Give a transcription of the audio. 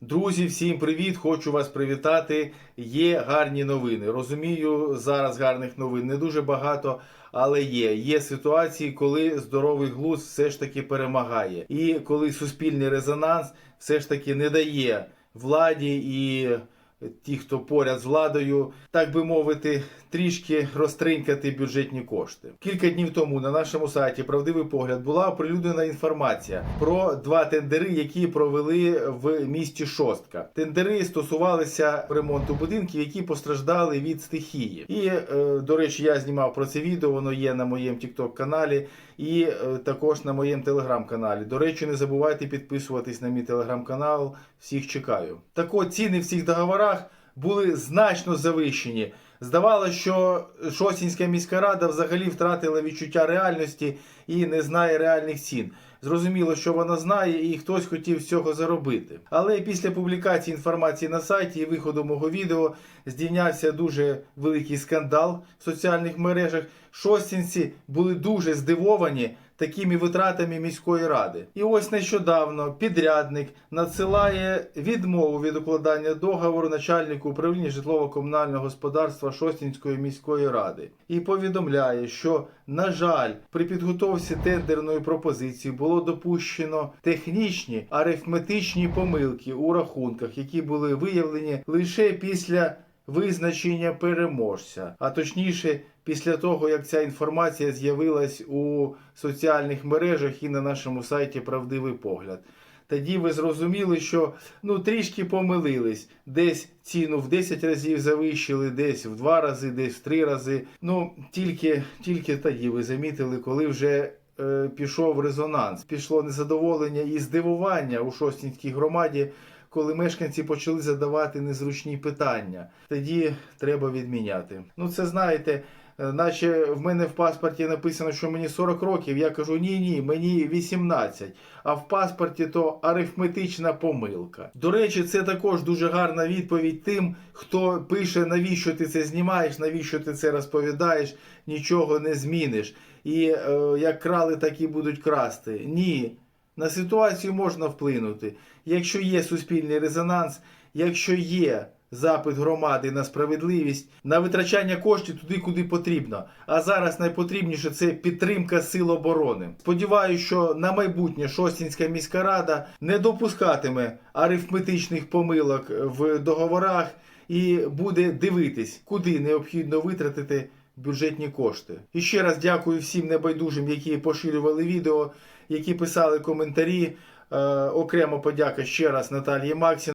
Друзі, всім привіт! Хочу вас привітати. Є гарні новини. Розумію, зараз гарних новин не дуже багато, але є. Є ситуації, коли здоровий глузд все ж таки перемагає, і коли суспільний резонанс все ж таки не дає владі і ті, хто поряд з владою, так би мовити, трішки розтринькати бюджетні кошти. Кілька днів тому на нашому сайті Правдивий погляд була оприлюднена інформація про два тендери, які провели в місті Шостка. Тендери стосувалися ремонту будинків, які постраждали від стихії. І е, до речі, я знімав про це відео. Воно є на моєму TikTok каналі і е, також на моєму телеграм-каналі. До речі, не забувайте підписуватись на мій телеграм-канал. Всіх чекаю. Так от ціни в цих договорах були значно завищені. Здавалося, що Шосінська міська рада взагалі втратила відчуття реальності і не знає реальних цін. Зрозуміло, що вона знає, і хтось хотів з цього заробити. Але після публікації інформації на сайті і виходу мого відео здійнявся дуже великий скандал в соціальних мережах. Шостінці були дуже здивовані такими витратами міської ради. І ось нещодавно підрядник надсилає відмову від укладання договору начальнику управління житлово-комунального господарства Шостінської міської ради і повідомляє, що на жаль, при підготовці тендерної пропозиції було допущено технічні арифметичні помилки у рахунках, які були виявлені лише після визначення переможця, а точніше, після того, як ця інформація з'явилась у соціальних мережах і на нашому сайті Правдивий погляд. Тоді ви зрозуміли, що ну трішки помилились. Десь ціну в 10 разів завищили, десь в 2 рази, десь в 3 рази. Ну тільки, тільки тоді ви замітили, коли вже е, пішов резонанс, пішло незадоволення і здивування у Шостінській громаді, коли мешканці почали задавати незручні питання. Тоді треба відміняти. Ну це знаєте. Е, Наче в мене в паспорті написано, що мені 40 років. Я кажу, ні, ні, мені 18. А в паспорті то арифметична помилка. До речі, це також дуже гарна відповідь тим, хто пише, навіщо ти це знімаєш, навіщо ти це розповідаєш, нічого не зміниш. І е, як крали, так і будуть красти. Ні. На ситуацію можна вплинути. Якщо є суспільний резонанс, якщо є запит громади на справедливість, на витрачання коштів туди, куди потрібно. А зараз найпотрібніше це підтримка сил оборони. Сподіваюся, що на майбутнє Шостінська міська рада не допускатиме арифметичних помилок в договорах і буде дивитись, куди необхідно витратити бюджетні кошти. І ще раз дякую всім небайдужим, які поширювали відео, які писали коментарі. Е, окремо подяка ще раз Наталії Максін.